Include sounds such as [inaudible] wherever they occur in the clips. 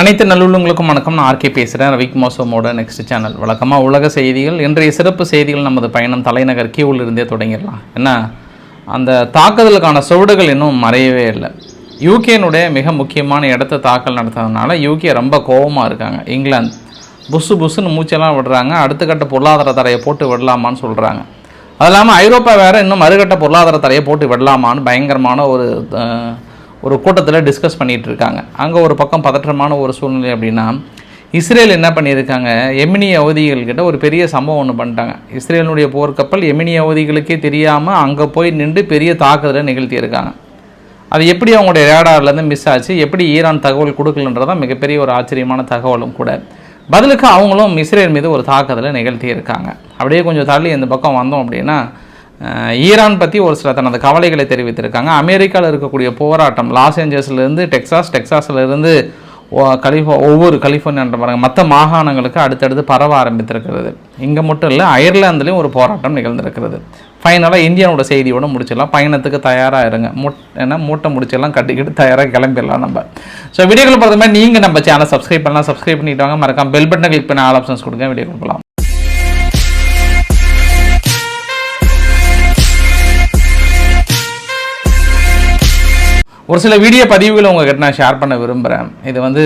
அனைத்து நல்லுள்ளங்களுக்கும் வணக்கம். நான் ஆர்கே பேசுகிறேன் ரவிக் மோசமோட நெக்ஸ்ட் சேனல் வழக்கமாக உலக செய்திகள் இன்றைய சிறப்பு செய்திகள் நமது பயணம் தலைநகர் கியூவில் இருந்தே தொடங்கிடலாம். என்ன? அந்த தாக்குதலுக்கான சுவடுகள் இன்னும் மறையவே இல்லை. யூகேனுடைய மிக முக்கியமான இடத்த தாக்கல் நடத்துறதுனால யூகே ரொம்ப கோபமாக இருக்காங்க. இங்கிலாந்து. புஸ்ஸு புஸ்ஸுன்னு மூச்செல்லாம் விடுறாங்க. அடுத்த கட்ட பொருளாதார தடையை போட்டு விடலாமான்னு சொல்கிறாங்க அது இல்லாமல் ஐரோப்பா வேறு இன்னும் மறுகட்ட பொருளாதார தடையை போட்டு விடலாமான்னு பயங்கரமான ஒரு ஒரு கூட்டத்தில் டிஸ்கஸ் பண்ணிகிட்டு இருக்காங்க அங்கே ஒரு பக்கம் பதற்றமான ஒரு சூழ்நிலை அப்படின்னா இஸ்ரேல் என்ன பண்ணியிருக்காங்க? எமினி அவதிகள்கிட்ட ஒரு பெரிய சம்பவம் ஒன்று பண்ணிட்டாங்க. இஸ்ரேலினுடைய போர்க்கப்பல் எமினி அவதிகளுக்கே தெரியாமல் அங்கே போய் நின்று பெரிய தாக்குதலை நிகழ்த்தியிருக்காங்க. அது எப்படி அவங்களுடைய ரேடார்லேருந்து மிஸ் ஆச்சு? எப்படி ஈரான் தகவல் கொடுக்கலன்றதான் மிகப்பெரிய ஒரு ஆச்சரியமான தகவலும் கூட. பதிலுக்கு அவங்களும் இஸ்ரேல் மீது ஒரு தாக்குதலை நிகழ்த்தியிருக்காங்க. அப்படியே கொஞ்சம் தள்ளி இந்த பக்கம் வந்தோம் அப்படின்னா ஈரான் பற்றி ஒரு சில தனது கவலைகளை தெரிவித்திருக்காங்க. அமெரிக்காவில் இருக்கக்கூடிய போராட்டம் லாஸ் ஏஞ்சல்ஸ்லேருந்து டெக்சாஸ் டெக்சாஸ்லேருந்து கலிஃபோ ஒவ்வொரு கலிஃபோர்னியான்ற பாருங்கள் மற்ற மாகாணங்களுக்கு அடுத்தடுத்து பரவ ஆரம்பித்திருக்கிறது. இங்கே மட்டும் இல்லை அயர்லாந்துலேயும் ஒரு போராட்டம் நிகழ்ந்திருக்கிறது. ஃபைனலாக இந்தியாவோட செய்தியோட முடிச்சிடலாம். பயணத்துக்கு தயாராக இருங்க. மூட் ஏன்னா மூட்டை முடிச்செல்லாம் கட்டிக்கிட்டு தயாராக கிளம்பிடலாம் நம்ம. ஸோ வீடியோக்கள் பொறுத்த மாதிரி நீங்கள் நம்ம சேனல் சப்ஸ்கிரைப் பண்ணலாம். சப்ஸ்கிரைப் பண்ணிட்டு வாங்க. மறக்காம பெல் பட்டனை கிளிக் பண்ணி ஆல் ஆப்ஷன்ஸ் கொடுங்க. வீடியோ கொடுக்கலாம் ஒரு சில வீடியோ பதிவுகளை உங்ககிட்ட நான் ஷேர் பண்ண விரும்புகிறேன் இது வந்து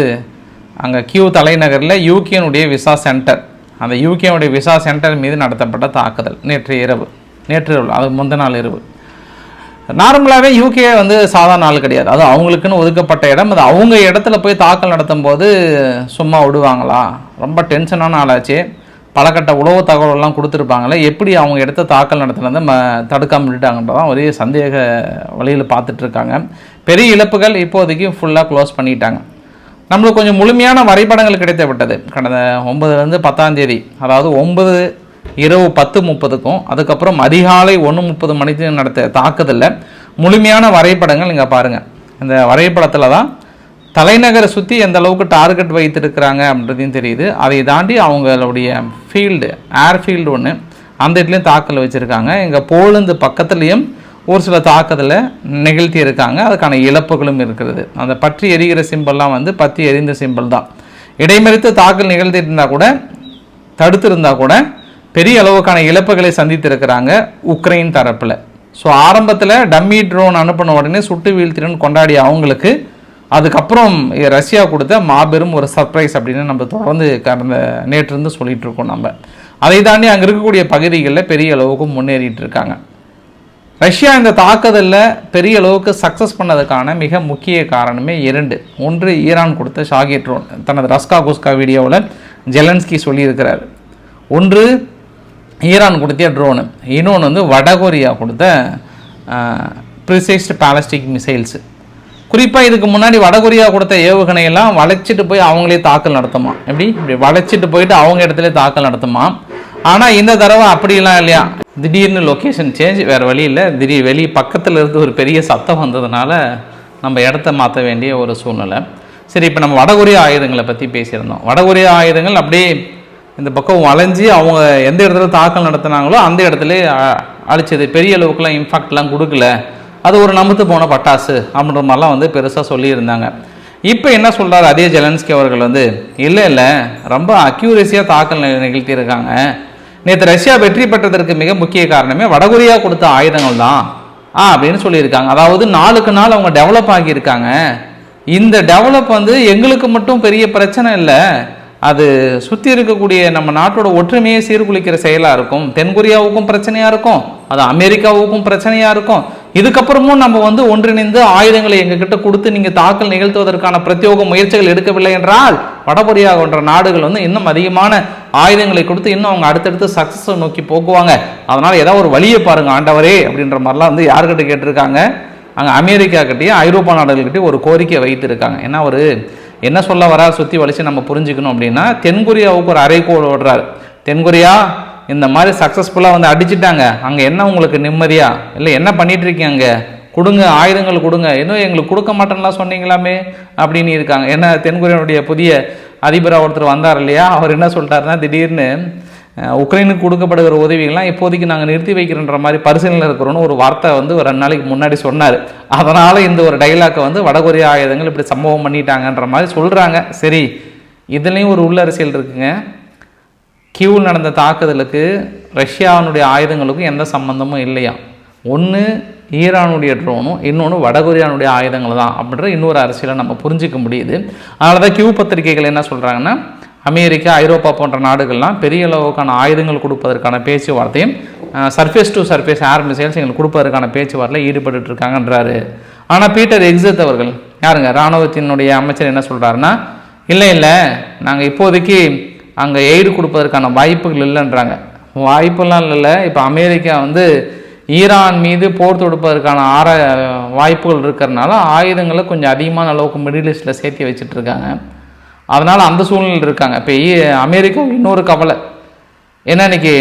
அங்கே கியூ தலைநகரில் யூகேனுடைய விசா சென்டர் அந்த யூகேனுடைய விசா சென்டர் மீது நடத்தப்பட்ட தாக்குதல். நேற்று இரவு. நேற்று இரவு அது முந்த நாள் இரவு. நார்மலாகவே யூகே வந்து சாதாரண ஆள் கிடையாது. அது அவங்களுக்குன்னு ஒதுக்கப்பட்ட இடம். அது அவங்க இடத்துல போய் தாக்கல் நடத்தும் போது சும்மா விடுவாங்களா? ரொம்ப டென்ஷனான ஆளாச்சு. பலகட்ட உளவு தகவலெல்லாம் கொடுத்துருப்பாங்களே. எப்படி அவங்க இடத்த தாக்கல் நடத்தினதை ம தடுக்காமல் விட்டுட்டாங்கன்றதான் ஒரே சந்தேக வழியில் பார்த்துட்ருக்காங்க பெரிய இழப்புகள் இப்போதைக்கு ஃபுல்லாக க்ளோஸ் பண்ணிட்டாங்க. நம்மளுக்கு கொஞ்சம் முழுமையான வரைபடங்கள் கிடைத்து விட்டது கடந்த ஒன்பதுலேருந்து பத்தாம் தேதி அதாவது ஒன்பது இரவு பத்து முப்பதுக்கும் அதுக்கப்புறம் அதிகாலை ஒன்று முப்பது மணிக்கு நடத்த தாக்குதலில் முழுமையான வரைபடங்கள் இங்கே பாருங்கள் இந்த வரைபடத்தில் தான் தலைநகரை சுற்றி எந்த அளவுக்கு டார்கெட் வைத்திருக்கிறாங்க அப்படின்றதையும் தெரியுது. அதை தாண்டி அவங்களுடைய ஃபீல்டு ஏர்ஃபீல்டு ஒன்று அந்த இடத்துலையும் தாக்கல் வச்சுருக்காங்க. இங்கே போலந்து பக்கத்துலேயும் ஒரு சில தாக்குதலை நிகழ்த்தி இருக்காங்க அதுக்கான இழப்புகளும் இருக்கிறது. அந்த பற்றி எரிகிற சிம்பிள்லாம் வந்து பற்றி எரிந்த சிம்பிள் தான் இடைமறித்து தாக்கல் நிகழ்த்திட்டு இருந்தால் கூட தடுத்திருந்தா கூட பெரிய அளவுக்கான இழப்புகளை சந்தித்திருக்கிறாங்க உக்ரைன் தரப்பில். ஸோ ஆரம்பத்தில் டம்மி ட்ரோன் அனுப்பின உடனே சுட்டு வீழ்த்தினு கொண்டாடிய அவங்களுக்கு அதுக்கப்புறம் ரஷ்யா கொடுத்த மாபெரும் ஒரு சர்ப்ரைஸ் அப்படின்னு நம்ம தொடர்ந்து கடந்த நேற்றிருந்து சொல்லிகிட்டு இருக்கோம் நம்ம. அதை தாண்டி அங்கே இருக்கக்கூடிய பகுதிகளில் பெரிய அளவுக்கு முன்னேறிட்டு இருக்காங்க. ரஷ்யா இந்த தாக்குதலில் பெரிய அளவுக்கு சக்ஸஸ் பண்ணதுக்கான மிக முக்கிய காரணமே இரண்டு. ஒன்று ஈரான் கொடுத்த ஷாகி ட்ரோன் தனது ரஸ்கா குஸ்கா வீடியோவில் ஜெலன்ஸ்கி சொல்லியிருக்கிறார். ஒன்று ஈரான் கொடுத்த ட்ரோனு இன்னொன்று வந்து வடகொரியா கொடுத்த ப்ரிசைஸ்டு பேலஸ்டிக் மிசைல்ஸு குறிப்பாக இதுக்கு முன்னாடி வடகொரியா கொடுத்த ஏவுகணையெல்லாம் வளைச்சிட்டு போய் அவங்களே தாக்கல் நடத்துமா? எப்படி? இப்படி வளைச்சிட்டு போயிட்டு அவங்க இடத்துல தாக்கல் நடத்துமா? ஆனால் இந்த தடவை அப்படிலாம் இல்லையா? திடீர்னு லொக்கேஷன் சேஞ்ச் வேறு வழி இல்லை. திடீர் வெளி பக்கத்தில் இருந்து ஒரு பெரிய சத்தம் வந்ததுனால நம்ம இடத்த மாற்ற வேண்டிய ஒரு சூழ்நிலை. சரி இப்போ நம்ம வடகொரிய ஆயுதங்களை பற்றி பேசியிருந்தோம். வடகொரிய ஆயுதங்கள் அப்படியே இந்த பக்கம் வளைஞ்சு அவங்க எந்த இடத்துல தாக்கல் நடத்துனாங்களோ அந்த இடத்துல அழிச்சது. பெரிய அளவுக்குலாம் இம்பாக்ட்லாம் கொடுக்கல. அது ஒரு நமுத்து போன பட்டாசு அப்படின்ற மாதிரிலாம் வந்து பெருசாக சொல்லியிருந்தாங்க. இப்போ என்ன சொல்கிறார் அதே ஜெலன்ஸ்கி அவர்கள் வந்து இல்லை இல்லை. ரொம்ப அக்யூரேசியாக தாக்கல் நிகழ்த்தியிருக்காங்க. நேற்று ரஷ்யா வெற்றி பெற்றதற்கு மிக முக்கிய காரணமே வடகொரியா கொடுத்த ஆயுதங்கள் தான் ஆ அப்படின்னு சொல்லியிருக்காங்க. அதாவது நாளுக்கு நாள் அவங்க டெவலப் ஆகியிருக்காங்க. இந்த டெவலப் வந்து எங்களுக்கு மட்டும் பெரிய பிரச்சனை இல்லை. அது சுற்றி இருக்கக்கூடிய நம்ம நாட்டோட ஒற்றுமையை சீர்குலைக்கிற செயலாக இருக்கும். தென்கொரியாவுக்கும் பிரச்சனையாக இருக்கும். அது அமெரிக்காவுக்கும் பிரச்சனையாக இருக்கும். இதுக்கப்புறமும் நம்ம வந்து ஒன்றிணைந்து ஆயுதங்களை எங்ககிட்ட கொடுத்து நீங்கள் தாக்கல் நிகழ்த்துவதற்கான பிரத்யோக முயற்சிகள் எடுக்கவில்லை என்றால் வடகொரியா போன்ற நாடுகள் வந்து இன்னும் அதிகமான ஆயுதங்களை கொடுத்து இன்னும் அவங்க அடுத்தடுத்து சக்ஸஸை நோக்கி போக்குவாங்க அதனால் ஏதாவது ஒரு வழியை பாருங்க ஆண்டவரே அப்படின்ற மாதிரிலாம் வந்து யார்கிட்ட கேட்டிருக்காங்க? அங்கே அமெரிக்கா கிட்டேயும் ஐரோப்பா நாடுகள்கிட்டயும் ஒரு கோரிக்கை வைத்திருக்காங்க. ஏன்னா ஒரு என்ன சொல்ல வரா சுற்றி வலிச்சு நம்ம புரிஞ்சுக்கணும் அப்படின்னா தென்கொரியாவுக்கு ஒரு அரைக்கோள் ஓடுறாரு. தென்கொரியா இந்த மாதிரி சக்ஸஸ்ஃபுல்லாக வந்து அடிச்சிட்டாங்க. அங்கே என்ன உங்களுக்கு நிம்மதியா? இல்லை என்ன பண்ணிட்டு இருக்கீங்க அங்கே? கொடுங்க ஆயுதங்கள் கொடுங்க. இன்னும் எங்களுக்கு கொடுக்க மாட்டேன்லாம் சொன்னீங்களாமே அப்படின்னு இருக்காங்க. ஏன்னா தென்கொரியனுடைய புதிய அதிபராக ஒருத்தர் வந்தார் இல்லையா? அவர் என்ன சொல்லிட்டாருன்னா திடீர்னு உக்ரைனுக்கு கொடுக்கப்படுகிற உதவிகள்லாம் இப்போதைக்கு நாங்கள் நிறுத்தி வைக்கிறன்ற மாதிரி பரிசீலனை இருக்கிறோன்னு ஒரு வார்த்தை வந்து ஒரு ரெண்டு நாளைக்கு முன்னாடி சொன்னார். அதனால் இந்த ஒரு டைலாக்கை வந்து வடகொரிய ஆயுதங்கள் இப்படி சம்பவம் பண்ணிட்டாங்கன்ற மாதிரி சொல்கிறாங்க சரி இதுலேயும் ஒரு உள்ள அரசியல் இருக்குங்க. கியூவில் நடந்த தாக்குதலுக்கு ரஷ்யாவினுடைய ஆயுதங்களுக்கும் எந்த சம்மந்தமும் இல்லையா? ஒன்று ஈரானுடைய ட்ரோனும் இன்னொன்று வடகொரியானுடைய ஆயுதங்கள் தான் அப்படின்ற இன்னொரு அரசியலை நம்ம புரிஞ்சிக்க முடியுது. அதனால தான் கியூ பத்திரிகைகள் என்ன சொல்கிறாங்கன்னா அமெரிக்கா ஐரோப்பா போன்ற நாடுகள்லாம் பெரிய அளவுக்கான ஆயுதங்கள் கொடுப்பதற்கான பேச்சுவார்த்தையும் surface to surface air missiles எங்களுக்கு கொடுப்பதற்கான பேச்சுவார்த்தையில் ஈடுபட்டு இருக்காங்கன்றாரு. ஆனால் பீட்டர் எக்ஸத் அவர்கள் யாருங்க? இராணுவத்தினுடைய அமைச்சர் என்ன சொல்கிறாருன்னா இல்லை இல்லை நாங்கள் இப்போதைக்கு அங்கே எய்டு கொடுப்பதற்கான வாய்ப்புகள் இல்லைன்றாங்க. வாய்ப்பெல்லாம் இல்லை இப்போ அமெரிக்கா வந்து ஈரான் மீது போர் தொடுப்பதற்கான ஆர வாய்ப்புகள் இருக்கிறனால ஆயுதங்களை கொஞ்சம் அதிகமான அளவுக்கு மிடில் ஈஸ்டில் சேர்த்து வச்சுட்டு இருக்காங்க அதனால் அந்த சூழ்நிலையில் இருக்காங்க. இப்போ அமெரிக்கா இன்னொரு கவலை. ஏன்னா இன்னைக்கு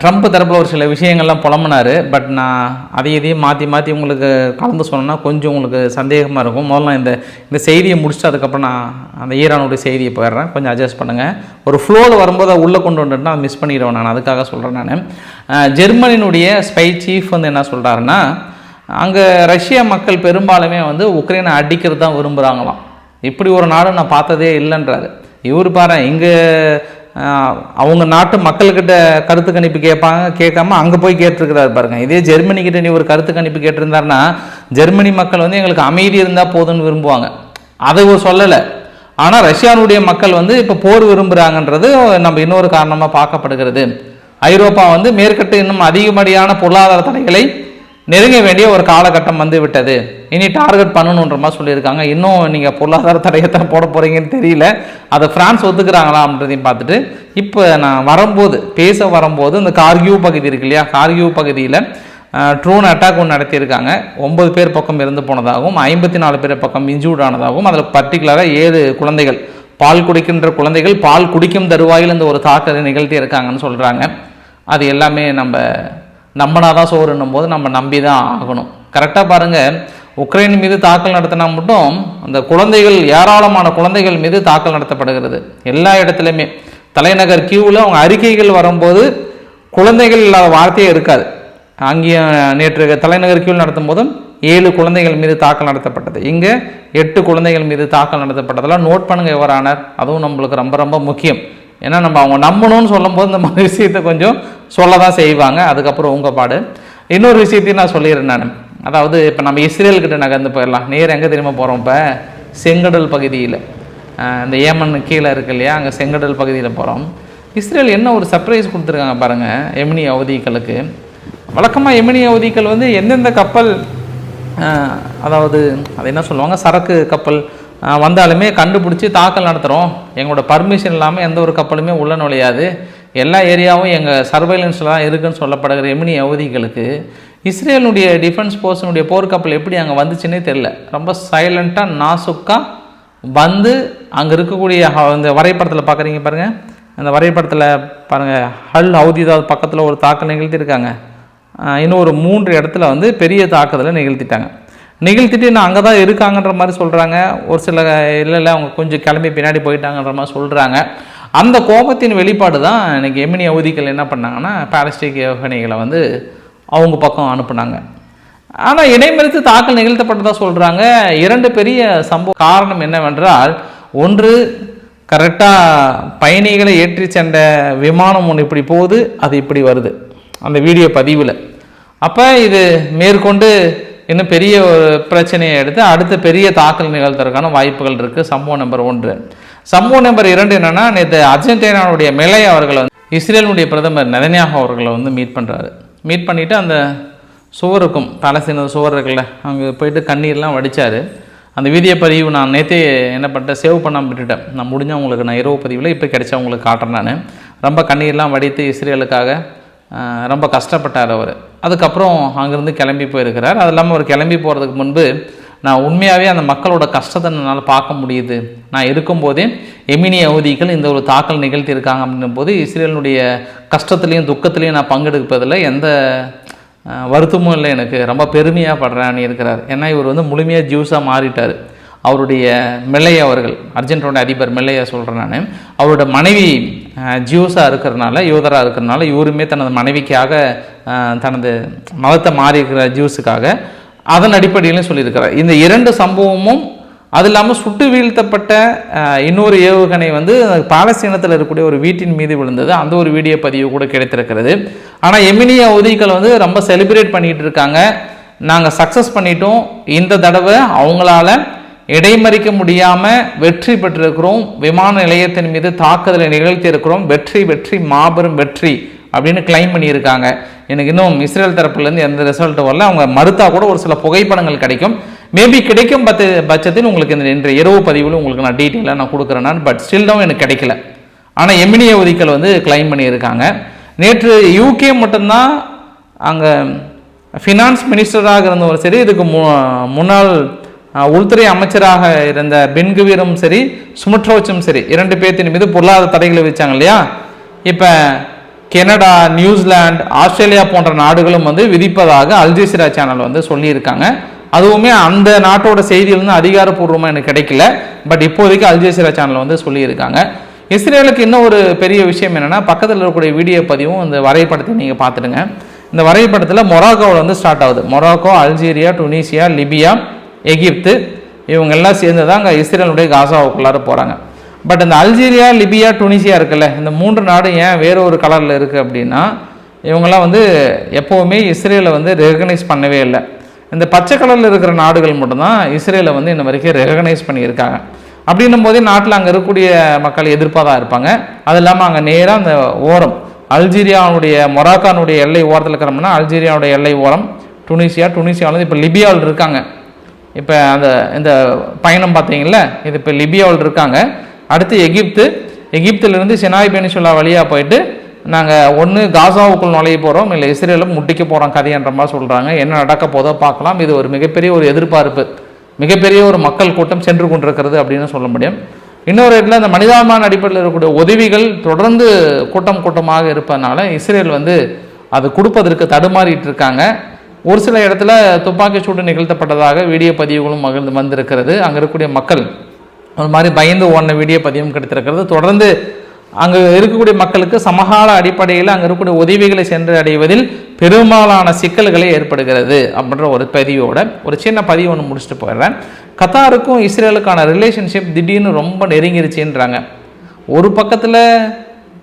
ட்ரம்ப் தரப்பில் ஒரு சில விஷயங்கள்லாம் புலம்புனார் பட் நான் அதை இதையும் மாற்றி மாற்றி உங்களுக்கு கலந்து சொன்னேன்னா கொஞ்சம் உங்களுக்கு சந்தேகமாக இருக்கும். முதல்ல இந்த இந்த செய்தியை முடிச்சுட்டு அதுக்கப்புறம் நான் அந்த ஈரானுடைய செய்தியை போயிடுறேன். கொஞ்சம் அட்ஜஸ்ட் பண்ணுங்கள் ஒரு ஃப்ளோவில் வரும்போது அதை உள்ளே கொண்டு வந்துட்டுனா அதை மிஸ் பண்ணிடுவேன் நான். அதுக்காக சொல்கிறேன் நான். ஜெர்மனியினுடைய ஸ்பை சீஃப் வந்து என்ன சொல்கிறாருன்னா அங்கே ரஷ்ய மக்கள் பெரும்பாலுமே வந்து உக்ரைனை அடிக்கிறது தான் விரும்புகிறாங்களாம் இப்படி ஒரு நாடு நான் பார்த்ததே இல்லைன்றாரு. இவர் பாரு இங்கே அவங்க நாட்டு மக்கள்கிட்ட கருத்து கணிப்பு கேட்பாங்க கேட்காம அங்கே போய் கேட்டிருக்கிறாரு பாருங்க. இதே ஜெர்மனிக்கிட்ட நீ ஒரு கருத்து கணிப்பு கேட்டிருந்தாருன்னா ஜெர்மனி மக்கள் வந்து எங்களுக்கு அமைதி இருந்தால் போதும்னு விரும்புவாங்க. அதை சொல்லலை. ஆனால் ரஷ்யானுடைய மக்கள் வந்து இப்போ போர் விரும்புகிறாங்கன்றது நம்ம இன்னொரு காரணமாக பார்க்கப்படுகிறது. ஐரோப்பா வந்து மேற்கட்டு இன்னும் அதிகப்படியான பொருளாதார தடைகளை நெருங்க வேண்டிய ஒரு காலகட்டம் வந்து விட்டது. இனி டார்கெட் பண்ணணுன்ற மாதிரி சொல்லியிருக்காங்க. இன்னும் நீங்கள் பொருளாதார தடையத்தான் போட போகிறீங்கன்னு தெரியல. அதை பிரான்ஸ் ஒத்துக்கிறாங்களான்றதையும் பார்த்துட்டு இப்போ நான் வரும்போது பேச வரும்போது இந்த கார்கியூ பகுதி இருக்கு இல்லையா? கார்கியூ பகுதியில் ட்ரோன் அட்டாக் ஒன்று நடத்தியிருக்காங்க. ஒன்பது பேர் பக்கம் இருந்து போனதாகவும் ஐம்பத்தி நாலு பேர் பக்கம் இன்ஜூர்ட் ஆனதாகவும் அதில் பர்டிகுலராக ஏழு குழந்தைகள் பால் குடிக்கின்ற குழந்தைகள் பால் குடிக்கும் தருவாயில் இந்த ஒரு தாக்கத்தை நிகழ்த்தி இருக்காங்கன்னு சொல்கிறாங்க அது எல்லாமே நம்ம நம்பினாதான் சோறுன்னும் போது நம்ம நம்பி தான் ஆகணும் கரெக்டாக பாருங்கள் உக்ரைன் மீது தாக்கல் நடத்தினா மட்டும் அந்த குழந்தைகள் ஏராளமான குழந்தைகள் மீது தாக்கல் நடத்தப்படுகிறது. எல்லா இடத்துலையுமே. தலைநகர் கியூவில் அவங்க அறிக்கைகள் வரும்போது குழந்தைகள் இல்லாத வார்த்தையே இருக்காது. அங்கேயும் நேற்று தலைநகர் கியூவில் நடத்தும் போதும் ஏழு குழந்தைகள் மீது தாக்கல் நடத்தப்பட்டது. இங்கே எட்டு குழந்தைகள் மீது தாக்கல் நடத்தப்பட்டதெல்லாம் நோட் பண்ணுங்க எவரானார் அதுவும் நம்மளுக்கு ரொம்ப ரொம்ப முக்கியம். ஏன்னா நம்ம அவங்க நம்பணும்னு சொல்லும்போது இந்த மாதிரி விஷயத்த கொஞ்சம் சொல்ல தான் செய்வாங்க. அதுக்கப்புறம் உங்கள் பாடு. இன்னொரு விஷயத்தையும் நான் சொல்லிடுறேன் நான். அதாவது இப்போ நம்ம இஸ்ரேல்கிட்ட நகர்ந்து போயிடலாம். நேர் எங்கே தெரியுமா போகிறோம் இப்போ? செங்கடல் பகுதியில். இந்த ஏமன் கீழே இருக்கு இல்லையா? அங்கே செங்கடல் பகுதியில் போகிறோம் இஸ்ரேல் என்ன ஒரு சர்ப்ரைஸ் கொடுத்துருக்காங்க பாருங்கள் எமினி அவதிகளுக்கு. வழக்கமாக எமினி அவதிகள் வந்து எந்தெந்த கப்பல் அதாவது அது என்ன சொல்லுவாங்க? சரக்கு கப்பல் வந்தாலுமே கண்டுபிடிச்சி தாக்கல் நடத்துகிறோம் எங்களோட பர்மிஷன் இல்லாமல் எந்த ஒரு கப்பலுமே உள்ள நுழையாது. எல்லா ஏரியாவும் எங்கள் சர்வைலன்ஸில் தான் இருக்குன்னு சொல்லப்படுகிற எமினி அவதிகளுக்கு இஸ்ரேலுடைய டிஃபென்ஸ் ஃபோர்ஸினுடைய போர்க்கப்பல் எப்படி அங்கே வந்துச்சுன்னே தெரில ரொம்ப சைலண்ட்டாக நாசுக்காக வந்து அங்கே இருக்கக்கூடிய இந்த வரைபடத்தில் பார்க்குறீங்க பாருங்கள் அந்த வரைபடத்தில் பாருங்கள் ஹல் ஹவுதிதாவது பக்கத்தில் ஒரு தாக்கல் நிகழ்த்தியிருக்காங்க. இன்னும் ஒரு மூன்று இடத்துல வந்து பெரிய தாக்குதலை நிகழ்த்திட்டாங்க. நிகழ்த்திட்டு நான் அங்கே தான் இருக்காங்கன்ற மாதிரி சொல்கிறாங்க ஒரு சில இல்லை இல்லை அவங்க கொஞ்சம் கிளம்பி பின்னாடி போயிட்டாங்கன்ற மாதிரி சொல்கிறாங்க அந்த கோபத்தின் வெளிப்பாடு தான் இன்றைக்கி எமினி அவதிகள் என்ன பண்ணாங்கன்னா பாலஸ்டிக் ஏவுகணைகளை வந்து அவங்க பக்கம் அனுப்புனாங்க. ஆனால் இடைமறித்து தாக்கல் நிகழ்த்தப்பட்டதாக சொல்கிறாங்க இரண்டு பெரிய சம்பவம் காரணம் என்னவென்றால் ஒன்று கரெக்டாக பயணிகளை ஏற்றி சென்ற விமானம் ஒன்று இப்படி போகுது அது இப்படி வருது. அந்த வீடியோ பதிவில். அப்போ இது மேற்கொண்டு இன்னும் பெரிய ஒரு பிரச்சனையை எடுத்து அடுத்த பெரிய தாக்கல் நிகழ்த்துறதுக்கான வாய்ப்புகள் இருக்குது சம்பவம் நம்பர் ஒன்று. சம்பவம் நம்பர் இரண்டு என்னென்னா நேற்று அர்ஜென்டினாவுடைய மெலை அவர்கள் வந்து இஸ்ரேலுடைய பிரதமர் நெதன்யாகு அவர்களை வந்து மீட் பண்ணுறாரு மீட் பண்ணிவிட்டு அந்த சுவருக்கும் பாலஸ்தீன சுவர் இருக்குல்ல அங்கே போயிட்டு கண்ணீர்லாம் வடித்தார் அந்த வீடியோ பதிவு நான் நேற்றே என்ன பண்ணிட்டேன் சேவ் பண்ணாமல் விட்டுட்டேன். நான் முடிஞ்ச உங்களுக்கு நான் இரவு பதிவில் இப்போ கிடைச்சா உங்களுக்கு காட்டுறேன் நான். ரொம்ப கண்ணீர்லாம் வடித்து இஸ்ரேலுக்காக ரொம்ப கஷ்டப்பட்டார் அவர். அதுக்கப்புறம் அங்கேருந்து கிளம்பி போயிருக்கிறார். அது இல்லாமல் அவர் கிளம்பி போகிறதுக்கு முன்பு நான் உண்மையாகவே அந்த மக்களோட கஷ்டத்தை என்னால் பார்க்க முடியுது. நான் இருக்கும்போதே எமினி அவதிகள் இந்த ஒரு தாக்கல் நிகழ்த்தியிருக்காங்க அப்படின்னும் போது இஸ்ரேலினுடைய கஷ்டத்துலேயும் துக்கத்துலேயும் நான் பங்கெடுப்பதில் எந்த வருத்தமும் இல்லை எனக்கு. ரொம்ப பெருமையாக படுறேன்னு இருக்கிறார். ஏன்னா இவர் வந்து முழுமையாக ஜூஸாக மாறிட்டார். அவருடைய மெல்லையா அவர்கள் அர்ஜென்டோட அதிபர் மெல்லையா சொல்கிறேன் நான். அவரோட மனைவி ஜியூஸாக இருக்கிறனால யூதராக இருக்கிறனால இவருமே தனது மனைவிக்காக தனது மதத்தை மாறி இருக்கிற ஜியூஸுக்காக அதன் அடிப்படையிலும் சொல்லியிருக்கிறார். இந்த இரண்டு சம்பவமும் அது இல்லாமல் சுட்டு வீழ்த்தப்பட்ட இன்னொரு ஏவுகணை வந்து பாலஸ்தீனத்தில் இருக்கக்கூடிய ஒரு வீட்டின் மீது விழுந்தது. அந்த ஒரு வீடியோ பதிவு கூட கிடைத்திருக்கிறது. ஆனால் எமினியா உதவிகள் வந்து ரொம்ப செலிப்ரேட் பண்ணிகிட்டு இருக்காங்க. நாங்கள் சக்ஸஸ் பண்ணிட்டோம். இந்த தடவை அவங்களால இடைமறிக்க முடியாமல் வெற்றி பெற்றிருக்கிறோம். விமான நிலையத்தின் மீது தாக்குதலை நிகழ்த்தியிருக்கிறோம் வெற்றி வெற்றி மாபெரும் வெற்றி அப்படின்னு கிளைம் பண்ணியிருக்காங்க. எனக்கு இன்னும் இஸ்ரேல் தரப்புலேருந்து எந்த ரிசல்ட்டும் வரல. அவங்க மறுத்தா கூட ஒரு சில புகைப்படங்கள் கிடைக்கும். மேபி கிடைக்கும் பட்ச பட்சத்தில் உங்களுக்கு இந்த இன்று இரவு பதிவில் உங்களுக்கு நான் டீட்டெயிலாக நான் கொடுக்குறேன் நான் பட் ஸ்டில் தான் எனக்கு கிடைக்கல. ஆனால் எமினிய ஒதுக்கல் வந்து கிளைம் பண்ணியிருக்காங்க. நேற்று யூகே மட்டும்தான் அங்கே ஃபினான்ஸ் மினிஸ்டராக இருந்தவரும் சரி இதுக்கு மு முன்னாள் உள்துறை அமைச்சராக இருந்த பென்குவீரும் சரி சுமட்ரோச்சும் சரி இரண்டு பேர்த்தின் மீது பொருளாதார தடைகளை வச்சாங்க இல்லையா? இப்போ கனடா நியூசிலாந்து ஆஸ்திரேலியா போன்ற நாடுகளும் வந்து விதிப்பதாக அல்ஜீசிரா சேனல் வந்து சொல்லியிருக்காங்க. அதுவுமே அந்த நாட்டோட செய்தியில் வந்து அதிகாரப்பூர்வமாக எனக்கு கிடைக்கல. பட் இப்போதைக்கு அல்ஜீசிரா சேனல் வந்து சொல்லியிருக்காங்க. இஸ்ரேலுக்கு இன்னும் ஒரு பெரிய விஷயம் என்னன்னா பக்கத்தில் இருக்கக்கூடிய வீடியோ பதிவும் இந்த வரைபடத்தை நீங்கள் பார்த்துடுங்க. இந்த வரைபடத்தில் மொராக்கோவில் வந்து ஸ்டார்ட் ஆகுது. Morocco Algeria Tunisia Libya Egypt இவங்க எல்லாம் சேர்ந்து தான் அங்கே இஸ்ரேலுடைய காசாவுக்குள்ளார போகிறாங்க பட் இந்த அல்ஜீரியா லிபியா டுனிசியா இருக்குல்ல இந்த மூன்று நாடு ஏன் வேற ஒரு கலரில் இருக்குது அப்படின்னா இவங்கெல்லாம் வந்து எப்போவுமே இஸ்ரேலை வந்து ரெகனைஸ் பண்ணவே இல்லை. இந்த பச்சை கலரில் இருக்கிற நாடுகள் மட்டும்தான் இஸ்ரேலை வந்து இன்ன வரைக்கும் ரெகனைஸ் பண்ணியிருக்காங்க. அப்படின்னும் போதே நாட்டில் அங்கே இருக்கக்கூடிய மக்கள் எதிர்ப்பாக தான் இருப்பாங்க. அது இல்லாமல் அங்கே நேராக அந்த ஓரம் அல்ஜீரியாவுடைய மொராக்கானுடைய எல்லை ஓரத்தில் இருக்கிறோம்னா அல்ஜீரியாவுடைய எல்லை ஓரம் டுனிசியா டுனிசியாவில் இப்போ லிபியாவில் இருக்காங்க. இப்போ அந்த இந்த பயணம் பார்த்தீங்கல்ல இது இப்போ லிபியாவில் இருக்காங்க. அடுத்து எகிப்து. எகிப்திலிருந்து சினாய் பெனிசுலா வழியாக போயிட்டு நாங்கள் ஒன்று காசாவுக்குள் நுழைய போகிறோம் இல்லை இஸ்ரேலும் முட்டிக்க போகிறோம் கதைன்ற மாதிரி சொல்கிறாங்க என்ன நடக்க போதோ பார்க்கலாம். இது ஒரு மிகப்பெரிய ஒரு எதிர்பார்ப்பு. மிகப்பெரிய ஒரு மக்கள் கூட்டம் சென்று கொண்டிருக்கிறது அப்படின்னு சொல்ல முடியும். இன்னொரு இடத்துல இந்த மனிதாபிமான அடிப்படையில் இருக்கக்கூடிய உதவிகள் தொடர்ந்து கூட்டம் கூட்டமாக இருப்பதனால இஸ்ரேல் வந்து அது கொடுப்பதற்கு தடுமாறிட்டு இருக்காங்க. ஒரு சில இடத்துல துப்பாக்கி சூடு நிகழ்த்தப்பட்டதாக வீடியோ பதிவுகளும் மகிழ்ந்து வந்திருக்கிறது. அங்கே இருக்கக்கூடிய மக்கள் ஒரு மாதிரி பயந்து ஓடின வீடியோ பதிவும் கிடைத்திருக்கிறது. தொடர்ந்து அங்கே இருக்கக்கூடிய மக்களுக்கு சமகால அடிப்படையில் அங்கே இருக்கக்கூடிய உதவிகளை சென்று அடைவதில் பெரும்பாலான சிக்கல்களே ஏற்படுகிறது அப்படின்ற ஒரு பதிவோட ஒரு சின்ன பதிவு ஒன்று முடிச்சுட்டு போயிடுறேன். கத்தாருக்கும் இஸ்ரேலுக்கான ரிலேஷன்ஷிப் திடீர்னு ரொம்ப நெருங்கிருச்சுன்றாங்க. ஒரு பக்கத்தில்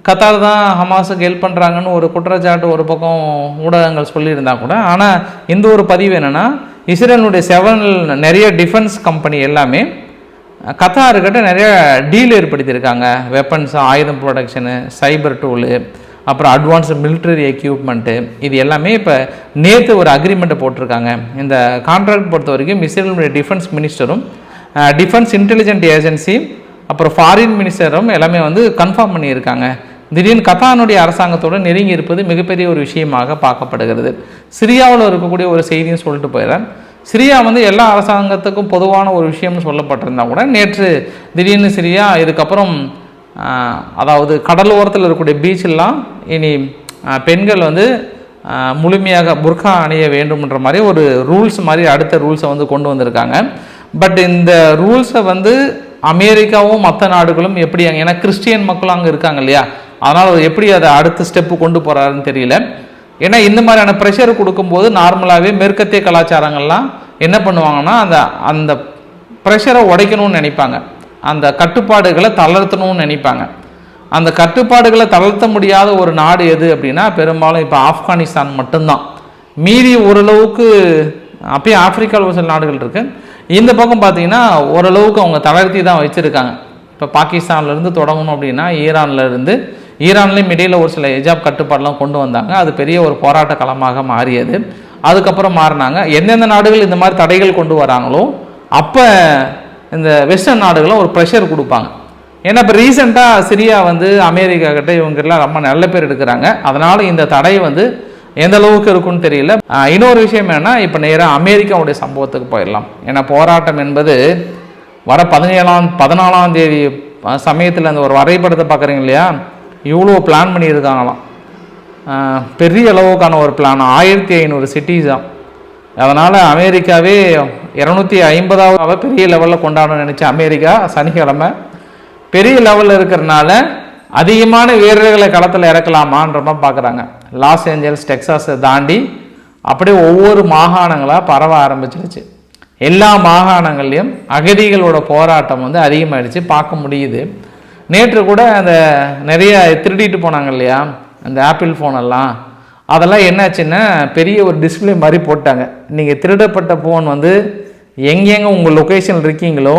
கத்தார் தான் ஹமாஸுக்கு ஹெல்ப் பண்ணுறாங்கன்னு ஒரு குற்றச்சாட்டு ஒரு பக்கம் ஊடகங்கள் சொல்லியிருந்தா கூட. ஆனால் இந்த ஒரு பதிவு என்னென்னா இஸ்ரேலுடைய செவன் நிறைய டிஃபென்ஸ் கம்பெனி எல்லாமே கத்தாருக்கிட்ட நிறைய டீல் ஏற்படுத்தியிருக்காங்க. வெப்பன்ஸ் ஆயுதம் ப்ரொடக்ஷனு சைபர் டூலு அப்புறம் அட்வான்ஸ் மிலிட்டரி எக்யூப்மெண்ட்டு இது எல்லாமே இப்போ நேற்று ஒரு அக்ரிமெண்ட்டை போட்டிருக்காங்க. இந்த கான்ட்ராக்ட் பொறுத்த வரைக்கும் இஸ்ரேலுடைய டிஃபென்ஸ் மினிஸ்டரும் டிஃபென்ஸ் இன்டெலிஜென்ட் ஏஜென்சி அப்புறம் ஃபாரின் மினிஸ்டரும் எல்லாமே வந்து கன்ஃபார்ம் பண்ணியிருக்காங்க. திடீர்னு கத்தானுடைய அரசாங்கத்தோடு நெருங்கி இருப்பது மிகப்பெரிய ஒரு விஷயமாக பார்க்கப்படுகிறது. சிரியாவில் இருக்கக்கூடிய ஒரு செய்தியும் சொல்லிட்டு போயிடுறேன். சிரியா வந்து எல்லா அரசாங்கத்துக்கும் பொதுவான ஒரு விஷயம்னு சொல்லப்பட்டிருந்தா கூட நேற்று திடீர்னு சிரியா இதுக்கப்புறம் அதாவது கடல் ஓரத்தில் இருக்கக்கூடிய பீச்செல்லாம் இனி பெண்கள் வந்து முழுமையாக புர்கா அணிய வேண்டும்ன்ற மாதிரி ஒரு ரூல்ஸ் மாதிரி அடுத்த ரூல்ஸை வந்து கொண்டு வந்திருக்காங்க. பட் இந்த ரூல்ஸை வந்து அமெரிக்காவும் மற்ற நாடுகளும் எப்படி ஏன்னா கிறிஸ்டியன் மக்களும் அங்கே இருக்காங்க இல்லையா? அதனால் அவர் எப்படி அதை அடுத்த ஸ்டெப்பு கொண்டு போகிறாருன்னு தெரியல. ஏன்னா இந்த மாதிரியான ப்ரெஷர் கொடுக்கும்போது நார்மலாகவே மேற்கத்திய கலாச்சாரங்கள்லாம் என்ன பண்ணுவாங்கன்னா அந்த அந்த ப்ரெஷரை உடைக்கணும்னு நினைப்பாங்க. அந்த கட்டுப்பாடுகளை தளர்த்தணும்னு நினைப்பாங்க. அந்த கட்டுப்பாடுகளை தளர்த்த முடியாத ஒரு நாடு எது அப்படின்னா பெரும்பாலும் இப்போ ஆப்கானிஸ்தான் மட்டும்தான். மீறி ஓரளவுக்கு அப்பயும் ஆப்பிரிக்காவில் ஒரு சில நாடுகள் இருக்குது இந்த பக்கம் பார்த்தீங்கன்னா ஓரளவுக்கு அவங்க தளர்த்தி தான் வச்சுருக்காங்க. இப்போ பாகிஸ்தான்லேருந்து தொடங்கணும் அப்படின்னா ஈரான்லேருந்து இருந்து ஈரான்லேயும் இடையில் ஒரு சில எஜாப் கட்டுப்பாடெலாம் கொண்டு வந்தாங்க. அது பெரிய ஒரு போராட்ட களமாக மாறியது. அதுக்கப்புறம் மாறினாங்க. எந்தெந்த நாடுகள் இந்த மாதிரி தடைகள் கொண்டு வராங்களோ அப்போ இந்த வெஸ்டர்ன் நாடுகளும் ஒரு ப்ரெஷர் கொடுப்பாங்க. ஏன்னா இப்போ ரீசெண்டாக சிரியா வந்து அமெரிக்கா கிட்ட இவங்கெல்லாம் ரொம்ப நல்ல பேர் எடுக்கிறாங்க. அதனால் இந்த தடை வந்து எந்த அளவுக்கு இருக்குன்னு தெரியல. இன்னொரு விஷயம் என்னன்னா இப்போ நேராக அமெரிக்காவுடைய சம்பவத்துக்கு போயிடலாம். ஏன்னா போராட்டம் என்பது வர பதினேழாம் பதினாலாம் தேதி சமயத்தில் அந்த ஒரு வரைபடத்தை பார்க்குறீங்க இல்லையா? இவ்வளோ பிளான் பண்ணியிருக்காங்களாம். பெரிய அளவுக்கான ஒரு பிளான் ஆயிரத்தி ஐநூறு சிட்டிஸ் தான் அதனால் அமெரிக்காவே இரநூத்தி ஐம்பதாவது பெரிய லெவலில் கொண்டாடணும்னு நினச்ச அமெரிக்கா சனிக்கிழமை. பெரிய லெவலில் இருக்கிறனால அதிகமான வீரர்களை களத்தில் இறக்கலாமான்ற மாதிரி பார்க்குறாங்க லாஸ் ஏஞ்சல்ஸ் டெக்ஸாஸை தாண்டி அப்படியே ஒவ்வொரு மாகாணங்களாக பரவ ஆரம்பிச்சிருச்சு. எல்லா மாகாணங்கள்லேயும் அகதிகளோட போராட்டம் வந்து அதிகமாகிடுச்சு பார்க்க முடியுது. நேற்று கூட அந்த நிறைய திருடிட்டு போனாங்க இல்லையா? அந்த ஆப்பிள் ஃபோனெல்லாம் அதெல்லாம் என்னாச்சுன்னா பெரிய ஒரு டிஸ்பிளே மாதிரி போட்டாங்க. நீங்கள் திருடப்பட்ட ஃபோன் வந்து எங்கெங்கே உங்கள் லொக்கேஷன் இருக்கீங்களோ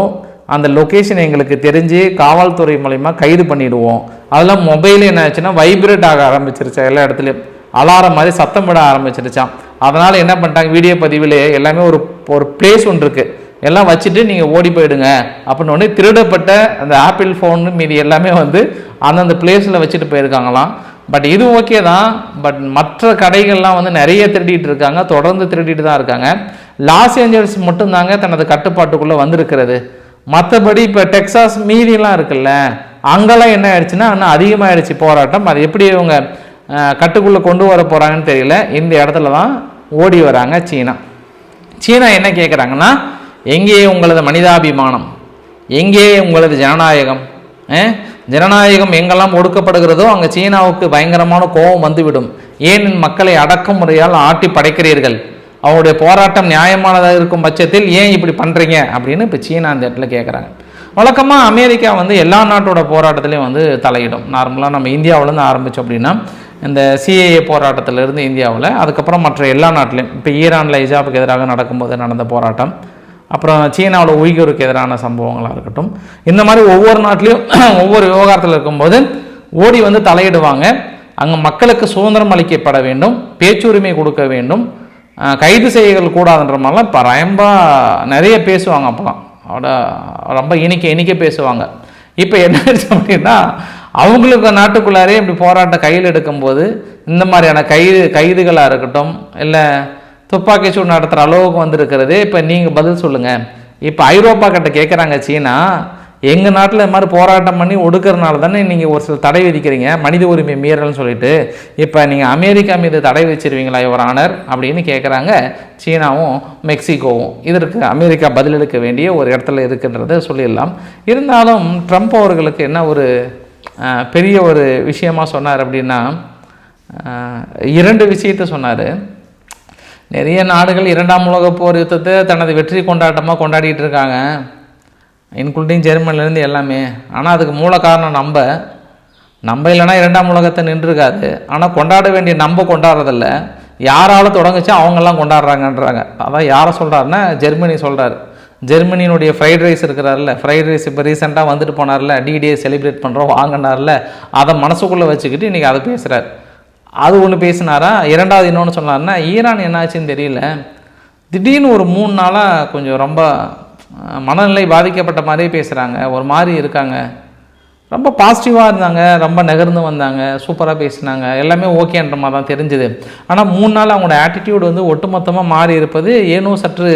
அந்த லொக்கேஷன் எங்களுக்கு தெரிஞ்சு காவல்துறை மூலயமா கைது பண்ணிடுவோம். அதெல்லாம் மொபைல் என்ன ஆச்சுன்னா வைப்ரேட் ஆக ஆரம்பிச்சிருச்சா எல்லா இடத்துலையும். அலாரம் மாதிரி சத்தம் விட ஆரம்பிச்சிருச்சான் அதனால் என்ன பண்ணிட்டாங்க வீடியோ பதிவிலே எல்லாமே ஒரு ஒரு பிளேஸ் ஒன்று இருக்குது எல்லாம் வச்சுட்டு நீங்கள் ஓடி போயிடுங்க. அப்படின்னு திருடப்பட்ட அந்த ஆப்பிள் ஃபோன் மீதி எல்லாமே வந்து அந்தந்த பிளேஸில் வச்சுட்டு போயிருக்காங்களாம். பட் இது ஓகே தான். பட் மற்ற கடைகள்லாம் வந்து நிறைய திருடிட்டு இருக்காங்க. தொடர்ந்து திருடிட்டு தான் இருக்காங்க. லாஸ் ஏஞ்சல்ஸ் மட்டும்தாங்க தனது கட்டுப்பாட்டுக்குள்ளே வந்திருக்கிறது. மற்றபடி இப்போ டெக்ஸாஸ் மீதிலாம் இருக்குல்ல அங்கெல்லாம் என்ன ஆயிடுச்சுன்னா இன்னும் அதிகமாகிடுச்சு போராட்டம். அது எப்படி இவங்க கட்டுக்குள்ளே கொண்டு வர போகிறாங்கன்னு தெரியல. இந்த இடத்துல தான் ஓடி வராங்க சீனா. சீனா என்ன கேட்குறாங்கன்னா எங்கே உங்களது மனிதாபிமானம்? எங்கே உங்களது ஜனநாயகம்? ஜனநாயகம் எங்கெல்லாம் ஒடுக்கப்படுகிறதோ அங்கே சீனாவுக்கு பயங்கரமான கோபம் வந்துவிடும். ஏன் மக்களை அடக்குமுறையால் ஆட்டி படைக்கிறீர்கள்? அவருடைய போராட்டம் நியாயமானதாக இருக்கும் பட்சத்தில் ஏன் இப்படி பண்ணுறீங்க அப்படின்னு இப்போ சீனா அந்த இடத்துல கேட்குறாங்க வழக்கமாக அமெரிக்கா வந்து எல்லா நாட்டோட போராட்டத்திலையும் வந்து தலையிடும். நார்மலாக நம்ம இந்தியாவிலேருந்து ஆரம்பித்தோம் அப்படின்னா இந்த சிஏஏ போராட்டத்திலேருந்து இந்தியாவில் அதுக்கப்புறம் மற்ற எல்லா நாட்டிலையும் இப்போ ஈரானில் ஹிஜாபுக்கு எதிராக நடக்கும்போது நடந்த போராட்டம் அப்புறம் சீனாவில் உய்கூருக்கு எதிரான சம்பவங்களாக இருக்கட்டும். இந்த மாதிரி ஒவ்வொரு நாட்டிலையும் [clears throat] ஒவ்வொரு விவகாரத்தில் இருக்கும்போது ஓடி வந்து தலையிடுவாங்க. அங்கே மக்களுக்கு சுதந்திரம் அளிக்கப்பட வேண்டும் பேச்சுரிமை கொடுக்க வேண்டும். கைது செய்யல் கூடாதுன்ற மாதிரிலாம் இப்போ ரொம்ப நிறைய பேசுவாங்க அப்போலாம் அவட ரொம்ப இனிக்க இனிக்க பேசுவாங்க. இப்போ என்ன அப்படின்னா அவங்களுக்கு நாட்டுக்குள்ளாரே இப்படி போராட்டம் கையில் எடுக்கும்போது இந்த மாதிரியான கைது கைதுகளாக இருக்கட்டும் இல்லை துப்பாக்கி சூடு நடத்துகிற அளவுக்கு வந்திருக்கிறது. இப்போ நீங்கள் பதில் சொல்லுங்கள் இப்போ ஐரோப்பா கிட்ட கேட்குறாங்க சீனா எங்கள் நாட்டில் இது மாதிரி போராட்டம் பண்ணி ஒடுக்கிறனால தானே நீங்கள் ஒரு சில தடை விதிக்கிறீங்க மனித உரிமை மீறல்னு சொல்லிட்டு. இப்போ நீங்கள் அமெரிக்கா மீது தடை வச்சிருவீங்களா இவர் ஆனர்? அப்படின்னு கேட்குறாங்க சீனாவும் மெக்சிகோவும். இதற்கு அமெரிக்கா பதிலளிக்க வேண்டிய ஒரு இடத்துல இருக்குன்றதை சொல்லிடலாம். இருந்தாலும் ட்ரம்ப் அவர்களுக்கு என்ன ஒரு பெரிய ஒரு விஷயமா சொன்னார் அப்படின்னா இரண்டு விஷயத்தை சொன்னார். நிறைய நாடுகள் இரண்டாம் உலகப் போர் யுத்தத்தை தனது வெற்றி கொண்டாட்டமாக கொண்டாடிட்டு இருக்காங்க. இன்க்ளூடிங் ஜெர்மனிலேருந்து எல்லாமே. ஆனால் அதுக்கு மூல காரணம் நம்ம நம்ம இல்லைன்னா இரண்டாம் உலகத்தை நின்றுருக்காது. ஆனால் கொண்டாட வேண்டிய நம்ம கொண்டாடுறதில்ல. யாரால் தொடங்குச்சோ அவங்கெல்லாம் கொண்டாடுறாங்கன்றாங்க. அதான் யாரை சொல்கிறாருன்னா ஜெர்மனி சொல்கிறார் ஜெர்மனியினுடைய ஃப்ரைட் ரைஸ் இருக்கிறார்ல ஃப்ரைட் ரைஸ் இப்போ ரீசெண்டாக வந்துட்டு போனார்ல டிடியை செலிப்ரேட் பண்ணுறோம் வாங்கினார்ல அதை மனசுக்குள்ளே வச்சுக்கிட்டு இன்றைக்கி அதை பேசுகிறார் அது ஒன்று பேசினாரா? இரண்டாவது இன்னொன்று சொன்னார்னா ஈரான் என்னாச்சுன்னு தெரியல. திடீர்னு ஒரு மூணு நாளாக கொஞ்சம் ரொம்ப மனநிலை பாதிக்கப்பட்ட மாதிரியே பேசுகிறாங்க ஒரு மாதிரி இருக்காங்க. ரொம்ப பாசிட்டிவாக இருந்தாங்க. ரொம்ப நகர்ந்து வந்தாங்க. சூப்பராக பேசினாங்க. எல்லாமே ஓகேன்ற மாதிரி தான் தெரிஞ்சுது. ஆனால் மூணு நாள் அவங்களோட ஆட்டிடியூட் வந்து ஒட்டுமொத்தமாக மாறி இருப்பது ஏனோ சற்று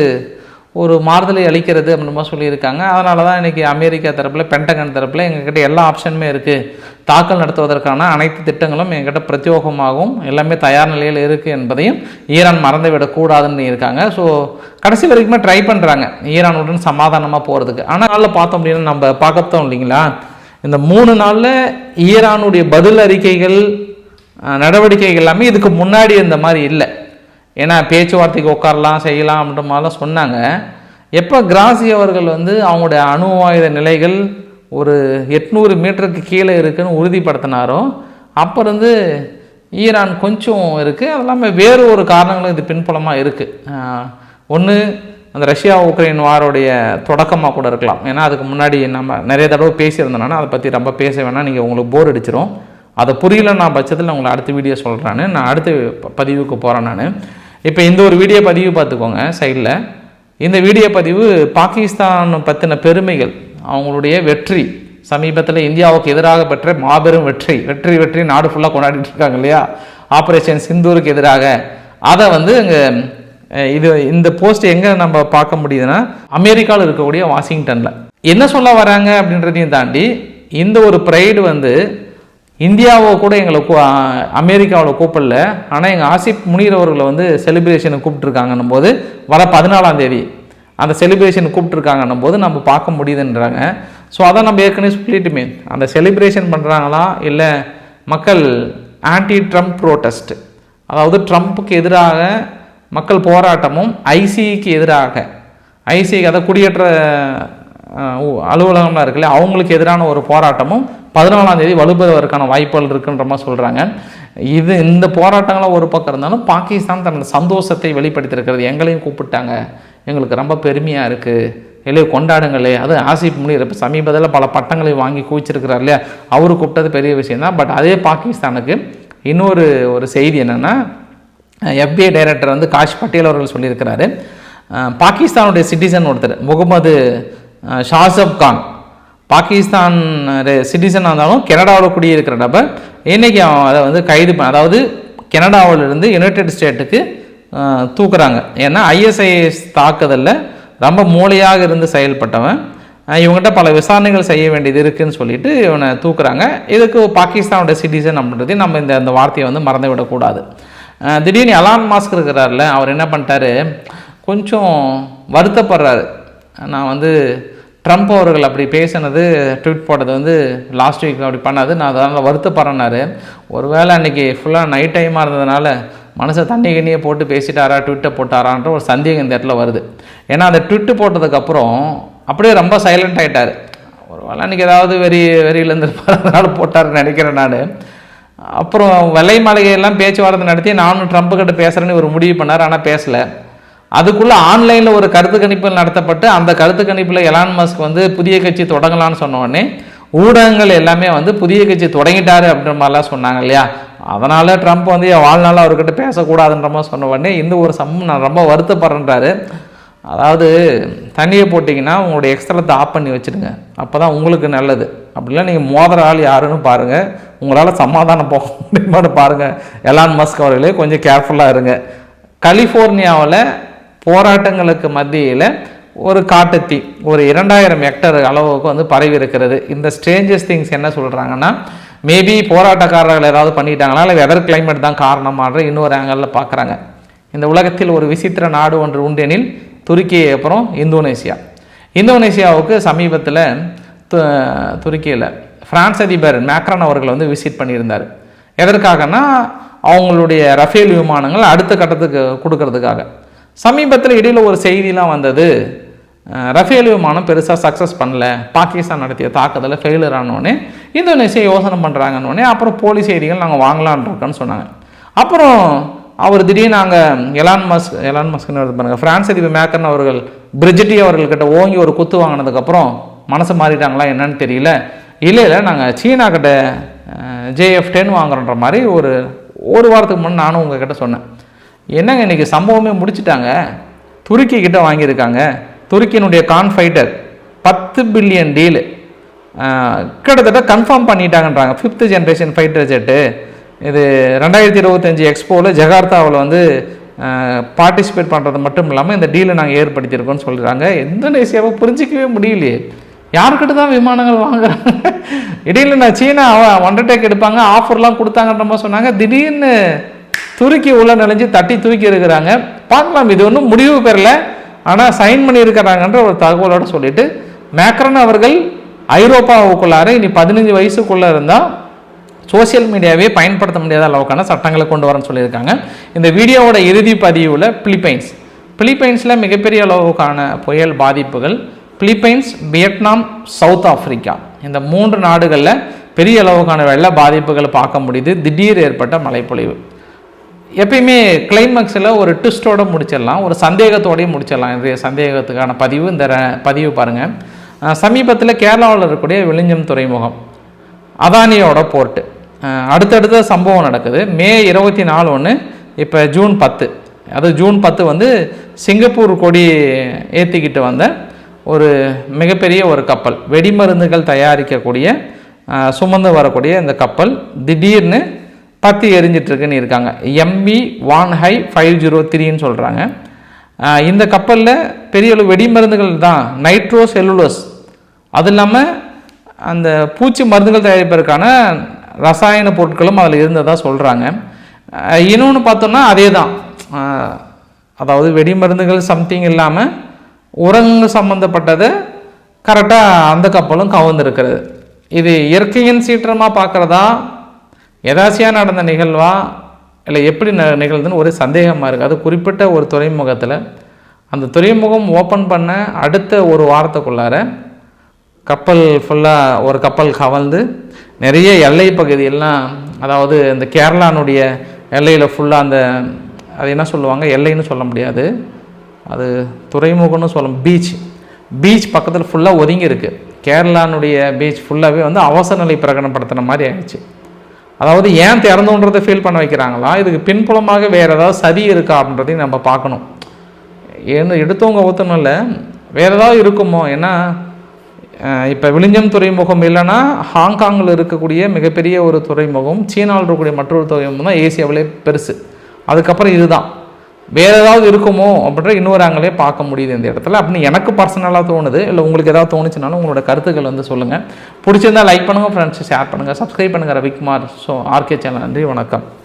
ஒரு மாறுதலை அளிக்கிறது அப்படின்னு சொல்லியிருக்காங்க. அதனால தான் இன்றைக்கி அமெரிக்கா தரப்பில் பென்டகன் தரப்பில் எங்ககிட்ட எல்லா ஆப்ஷனுமே இருக்குது தாக்கல் நடத்துவதற்கான அனைத்து திட்டங்களும் எங்ககிட்ட பிரத்யோகமாகவும் எல்லாமே தயார் நிலையில் இருக்குது என்பதையும் ஈரான் மறந்து விடக்கூடாதுன்னு இருக்காங்க. ஸோ கடைசி வரைக்குமே ட்ரை பண்ணுறாங்க ஈரானுடன் சமாதானமாக போகிறதுக்கு ஆனால் நாளில் பார்த்தோம் அப்படின்னா நம்ம பார்க்கத்தோம் இல்லைங்களா? இந்த மூணு நாளில் ஈரானுடைய பதில் அறிக்கைகள் நடவடிக்கைகள் எல்லாமே இதுக்கு முன்னாடி இந்த மாதிரி இல்லை. ஏன்னா பேச்சுவார்த்தைக்கு உட்காரலாம் செய்யலாம் அப்படின்ற மாதிரிலாம் சொன்னாங்க. எப்போ கிராசி அவர்கள் வந்து அவங்களுடைய அணு ஆயுத நிலைகள் ஒரு எட்நூறு மீட்டருக்கு கீழே இருக்குதுன்னு உறுதிப்படுத்தினாரோ அப்போ இருந்து ஈரான் கொஞ்சம் இருக்குது அது இல்லாமல் வேறு ஒரு காரணங்களும் இது பின்புலமாக இருக்குது ஒன்று அந்த ரஷ்யா உக்ரைன் வாரோடைய தொடக்கமாக கூட இருக்கலாம். ஏன்னா அதுக்கு முன்னாடி நம்ம நிறைய தடவை பேசியிருந்தோம்னா அதை பற்றி ரொம்ப பேச வேணாம். நீங்கள் உங்களுக்கு போர் அடிச்சிடும் அதை புரியல நான் பட்சத்தில் உங்களை அடுத்த வீடியோ சொல்கிறேன்னு நான் அடுத்த பதிவுக்கு போகிறேன் நான். இப்போ இந்த ஒரு வீடியோ பதிவு பார்த்துக்கோங்க சைடில் இந்த வீடியோ பதிவு பாகிஸ்தான் பற்றின பெருமைகள் அவங்களுடைய வெற்றி. சமீபத்தில் இந்தியாவுக்கு எதிராக பெற்ற மாபெரும் வெற்றி. வெற்றி வெற்றி நாடு ஃபுல்லாக கொண்டாடிட்டு இருக்காங்க இல்லையா? ஆப்ரேஷன் சிந்தூருக்கு எதிராக. அதை வந்து இங்கே இது இந்த போஸ்ட் எங்கே நம்ம பார்க்க முடியுதுன்னா அமெரிக்காவில் இருக்கக்கூடிய வாஷிங்டனில். என்ன சொல்ல வராங்க அப்படின்றதையும் தாண்டி இந்த ஒரு ப்ரைடு வந்து இந்தியாவை கூட எங்களை கூ அமெரிக்காவில் கூப்பிடல. ஆனால் எங்கள் ஆசிப் முனீர் அவர்களை வந்து செலிப்ரேஷனை கூப்பிட்ருக்காங்கன்னும் போது வர பதினாலாம் தேதி அந்த செலிப்ரேஷன் கூப்பிட்ருக்காங்கன்னும் போது நம்ம பார்க்க முடியுதுன்றாங்க. ஸோ அதை நம்ம ஏற்கனவே சொல்லிட்டுமே. அந்த செலிப்ரேஷன் பண்ணுறாங்களா இல்லை மக்கள் ஆன்டி ட்ரம்ப் ப்ரோட்டஸ்ட் அதாவது ட்ரம்ப்புக்கு எதிராக மக்கள் போராட்டமும் ஐசிக்கு எதிராக ஐசி அதை குடியேற்ற அலுவலகம்லாம் இருக்குல்ல அவங்களுக்கு எதிரான ஒரு போராட்டமும் பதினாலாம் தேதி வலுப்பெறுவதற்கான வாய்ப்புகள் இருக்குன்ற மாதிரி சொல்கிறாங்க இது இந்த போராட்டங்களாம் ஒரு பக்கம் இருந்தாலும் பாகிஸ்தான் தன்னோட சந்தோஷத்தை வெளிப்படுத்தியிருக்கிறது. எங்களையும் கூப்பிட்டாங்க. எங்களுக்கு ரொம்ப பெருமையாக இருக்குது இல்லையோ கொண்டாடுங்களே அது ஆசிப் முனிர் இப்போ சமீபத்தில் பல பட்டங்களை வாங்கி குவிச்சிருக்கிறார் இல்லையா? அவரு கூப்பிட்டது பெரிய விஷயம் தான். பட் அதே பாகிஸ்தானுக்கு இன்னொரு ஒரு செய்தி என்னென்னா எஃபிஐ டைரக்டர் வந்து காஷ் பட்டேல் அவர்கள் சொல்லியிருக்கிறாரு. பாகிஸ்தானுடைய சிட்டிசன் ஒருத்தர் முகமது ஷாசப் கான். பாகிஸ்தான் சிட்டிசனாக இருந்தாலும் கனடாவில் குடியிருக்கிற நபர் இன்றைக்கி அவன் அதை வந்து கைது பண்ண அதாவது கனடாவிலிருந்து யுனைடெட் ஸ்டேட்டுக்கு தூக்குறாங்க. ஏன்னா ஐஎஸ்ஐஎஸ் தாக்குதலில் ரொம்ப மூளையாக இருந்து செயல்பட்டவன். இவங்ககிட்ட பல விசாரணைகள் செய்ய வேண்டியது இருக்குன்னு சொல்லிட்டு இவனை தூக்குறாங்க. இதுக்கு பாகிஸ்தானோட சிட்டிசன் அப்படின்றதையும் நம்ம இந்த அந்த வார்த்தையை வந்து மறந்து விடக்கூடாது திடீர்னு அலான் மாஸ்க் இருக்கிறார்ல அவர் என்ன பண்ணிட்டாரு? கொஞ்சம் வருத்தப்படுறாரு. நான் வந்து ட்ரம்ப் அவர்கள் அப்படி பேசினது ட்வீட் போட்டது வந்து லாஸ்ட் வீக் அப்படி பண்ணாது. நான் அதனால் வருத்தப்படுறேன்னாரு ஒருவேளை அன்றைக்கி ஃபுல்லாக நைட் டைமாக இருந்ததுனால மனசை தண்ணி கண்ணியை போட்டு பேசிட்டாரா ட்விட்டை போட்டாரான்ற ஒரு சந்தேகம் இந்த இடத்துல வருது. ஏன்னா அந்த ட்விட்டு போட்டதுக்கப்புறம் அப்படியே ரொம்ப சைலண்ட் ஆகிட்டார் ஒரு வேளை அன்றைக்கி ஏதாவது வெறி வெறியில் இருந்திருப்பார் அதனால நினைக்கிறேன் நான். அப்புறம் வெள்ளை மாளிகையெல்லாம் பேச்சுவார்த்தை நடத்தி நானும் ட்ரம்ப்பு கிட்ட பேசுகிறேன்னு ஒரு முடிவு பண்ணார் ஆனால் பேசலை. அதுக்குள்ளே ஆன்லைனில் ஒரு கருத்து கணிப்பு நடத்தப்பட்டு அந்த கருத்து கணிப்பில் எலான் மஸ்க் வந்து புதிய கட்சி தொடங்கலாம்னு சொன்னோடனே ஊடகங்கள் எல்லாமே வந்து புதிய கட்சி தொடங்கிட்டாரு அப்படின்ற மாதிரிலாம் சொன்னாங்க இல்லையா? அதனால் ட்ரம்ப் வந்து என் வாழ்நாள் அவர்கிட்ட பேசக்கூடாதுன்ற மாதிரி சொன்ன உடனே இந்த ஒரு சம்பவம் நான் ரொம்ப வருத்தப்படுறேன்றாரு. அதாவது தண்ணியை போட்டிங்கன்னா உங்களுடைய எக்ஸ்ட்ரத்தை ஆஃப் பண்ணி வச்சுடுங்க. அப்போ தான் உங்களுக்கு நல்லது. அப்படிலாம் நீங்கள் மோதிர ஆள் யாருன்னு பாருங்கள் உங்களால் சமாதானம் போக முடியுமான்னு பாருங்கள் எலான் மஸ்க் அவர்களே கொஞ்சம் கேர்ஃபுல்லாக இருங்க. கலிஃபோர்னியாவில் போராட்டங்களுக்கு மத்தியில் ஒரு காட்டுத்தீ ஒரு இரண்டாயிரம் ஹெக்டர் அளவுக்கு வந்து பரவி இருக்கிறது. இந்த ஸ்ட்ரேஞ்சஸ் திங்ஸ் என்ன சொல்கிறாங்கன்னா மேபி போராட்டக்காரர்கள் ஏதாவது பண்ணிட்டாங்களா இல்லை வெதர் கிளைமேட் தான் காரணமான்ற இன்னொரு ஆங்கிளில் பார்க்குறாங்க இந்த உலகத்தில் ஒரு விசித்திர நாடு ஒன்று உண்டெனில் துருக்கி அப்புறம் இந்தோனேசியா. இந்தோனேசியாவுக்கு சமீபத்தில் து துருக்கியில் ஃப்ரான்ஸ் அதிபர் மேக்ரான் அவர்கள் வந்து விசிட் பண்ணியிருந்தார். எதற்காகனா அவங்களுடைய ரஃபேல் விமானங்கள் அடுத்த கட்டத்துக்கு கொடுக்கறதுக்காக. சமீபத்தில் இடையில் ஒரு செய்திலாம் வந்தது. ரஃபேல் விமானம் பெருசாக சக்ஸஸ் பண்ணல. பாகிஸ்தான் நடத்திய தாக்குதலில் ஃபெயிலியர் ஆனோடனே இந்தோனேஷியா யோசனை பண்ணுறாங்கன்னொடனே அப்புறம் போலி செய்திகள் நாங்கள் வாங்கலான் இருக்கோன்னு சொன்னாங்க. அப்புறம் அவர் திடீர்னு நாங்கள் எலான் மஸ்க் எலான் மஸ்க்னு பாருங்கள் ஃப்ரான்ஸ் அதிபர் மேக்கர்ன் அவர்கள் பிரிஜிட்டி அவர்கள்கிட்ட ஓங்கி ஒரு குத்து வாங்கினதுக்கப்புறம் மனசு மாறிட்டாங்களா என்னன்னு தெரியல. இல்லை இல்லை நாங்கள் சீனா கிட்ட ஜேஎஃப் டென் வாங்குறோன்ற மாதிரி ஒரு ஒரு வாரத்துக்கு முன்னே நானும் உங்ககிட்ட சொன்னேன். என்னங்க இன்றைக்கி சம்பவமே முடிச்சிட்டாங்க? துருக்கி கிட்ட வாங்கியிருக்காங்க. துருக்கியினுடைய கான்ஃபைட்டர் பத்து பில்லியன் டீலு கிட்டத்தட்ட கன்ஃபார்ம் பண்ணிட்டாங்கன்றாங்க. ஃபிஃப்த்து ஜென்ரேஷன் ஃபைட்டர் ஜெட்டு இது ரெண்டாயிரத்தி இருபத்தஞ்சி எக்ஸ்போவில் ஜகார்த்தாவில் வந்து பார்ட்டிசிபேட் பண்ணுறது மட்டும் இல்லாமல் இந்த டீலை நாங்கள் ஏற்படுத்தியிருக்கோம்னு சொல்கிறாங்க இந்தோனேசியாவை புரிஞ்சிக்கவே முடியலையே. யாருக்கிட்ட தான் விமானங்கள் வாங்குறாங்க? இடையில நான் சீனா அண்டர்டேக் எடுப்பாங்க ஆஃபர்லாம் கொடுத்தாங்கன்ற மாதிரி சொன்னாங்க. திடீர்னு துருக்கி உள்ள நுழைஞ்சு தட்டி தூக்கி இருக்கிறாங்க. பார்க்கலாம் இது ஒன்றும் முடிவு பெறல. ஆனால் சைன் பண்ணியிருக்கிறாங்கன்ற ஒரு தகவலோட சொல்லிட்டு மேக்ரன் அவர்கள் ஐரோப்பாவுக்குள்ளார இனி பதினஞ்சு வயசுக்குள்ளே இருந்தால் சோஷியல் மீடியாவே பயன்படுத்த முடியாத அளவுக்கான சட்டங்களை கொண்டு வரேன்னு சொல்லியிருக்காங்க. இந்த வீடியோவோட இறுதி பதிவில் பிலிப்பைன்ஸ் பிலிப்பைன்ஸில் மிகப்பெரிய அளவுக்கான புயல் பாதிப்புகள் பிலிப்பைன்ஸ் வியட்நாம் சவுத் ஆப்பிரிக்கா இந்த மூன்று நாடுகளில் பெரிய அளவுக்கான வெள்ள பாதிப்புகள் பார்க்க முடியுது. திடீர் ஏற்பட்ட மழைப்பொழிவு. எப்பயுமே கிளைமேக்ஸில் ஒரு ட்விஸ்டோட முடிச்சிடலாம் ஒரு சந்தேகத்தோடய முடிச்சிடலாம். இன்றைய சந்தேகத்துக்கான பதிவு இந்த பதிவு பாருங்கள் சமீபத்தில் கேரளாவில் இருக்கக்கூடிய விழிஞ்சம் துறைமுகம் அதானியோட போர்ட்டு. அடுத்தடுத்த சம்பவம் நடக்குது. மே இருபத்தி நாலு ஒன்று இப்போ ஜூன் பத்து. அது ஜூன் பத்து வந்து சிங்கப்பூர் கொடி ஏற்றிக்கிட்டு வந்த ஒரு மிகப்பெரிய ஒரு கப்பல். வெடிமருந்துகள் தயாரிக்கக்கூடிய சுமந்து வரக்கூடிய இந்த கப்பல். திடீர்னு பற்றி எரிஞ்சிட்ருக்குன்னு இருக்காங்க. MB one high five zero த்ரீன்னு சொல்கிறாங்க இந்த கப்பலில் பெரிய அளவு வெடிமருந்துகள் தான் நைட்ரோ செல்லுலோஸ் அது இல்லாமல் அந்த பூச்சி மருந்துகள் தயாரிப்பதற்கான ரசாயன பொருட்களும் அதில் இருந்ததாக சொல்கிறாங்க இன்னொன்று பார்த்தோம்னா அதே தான் அதாவது வெடி மருந்துகள் சம்திங் இல்லாமல் உரங்கள் சம்மந்தப்பட்டதை கரெக்டாக அந்த கப்பலும் கவர்ந்துருக்கிறது. இது இயற்கையின் சீற்றமாக பார்க்குறதா? எதாச்சியாக நடந்த நிகழ்வா? இல்லை எப்படி ந நிகழ்துன்னு ஒரு சந்தேகமாக இருக்குது அது குறிப்பிட்ட ஒரு துறைமுகத்தில். அந்த துறைமுகம் ஓப்பன் பண்ண அடுத்த ஒரு வாரத்துக்குள்ளார கப்பல் ஃபுல்லாக ஒரு கப்பல் கவர்ந்து நிறைய எல்லை பகுதியெல்லாம் அதாவது இந்த கேரளானுடைய எல்லையில் ஃபுல்லாக அந்த அது என்ன சொல்லுவாங்க? எல்லைன்னு சொல்ல முடியாது. அது துறைமுகம்னு சொல்ல பீச் பீச் பக்கத்தில் ஃபுல்லாக ஒதுங்கி இருக்குது கேரளானுடைய பீச் ஃபுல்லாகவே வந்து அவசர நிலை பிரகடனப்படுத்தின மாதிரி ஆயிடுச்சு. அதாவது ஏன் திறந்தோன்றதை ஃபீல் பண்ண வைக்கிறாங்களா? இதுக்கு பின்புலமாக வேறு ஏதாவது சதி இருக்கா அப்படின்றதையும் நம்ம பார்க்கணும். ஏன்னு எடுத்தவங்க ஒருத்தனும் இல்லை. வேறு ஏதாவது இருக்குமோ? ஏன்னா இப்போ விழிஞ்சம் துறைமுகம் இல்லைன்னா ஹாங்காங்கில் இருக்கக்கூடிய மிகப்பெரிய ஒரு துறைமுகம் சீனாவில் இருக்கக்கூடிய மற்றொரு துறைமுகம் தான் ஏசியாவிலே பெருசு. அதுக்கப்புறம் இதுதான். வேறு ஏதாவது இருக்குமோ அப்படின்ற இன்னொரு ஆங்கிலே பார்க்க முடியுது இந்த இடத்துல. அப்படின்னு எனக்கு பர்சனலாக தோணுது இல்லை உங்களுக்கு ஏதாவது தோணுச்சுனாலும் உங்களோட கருத்துக்கள் வந்து சொல்லுங்கள் பிடிச்சிருந்தா லைக் பண்ணுங்கள் ஃப்ரெண்ட்ஸ் ஷேர் பண்ணுங்கள் சப்ஸ்கிரைப் பண்ணுங்கள் ரவிக்குமார் ஸோ ஆர்கே சேனல் நன்றி வணக்கம்.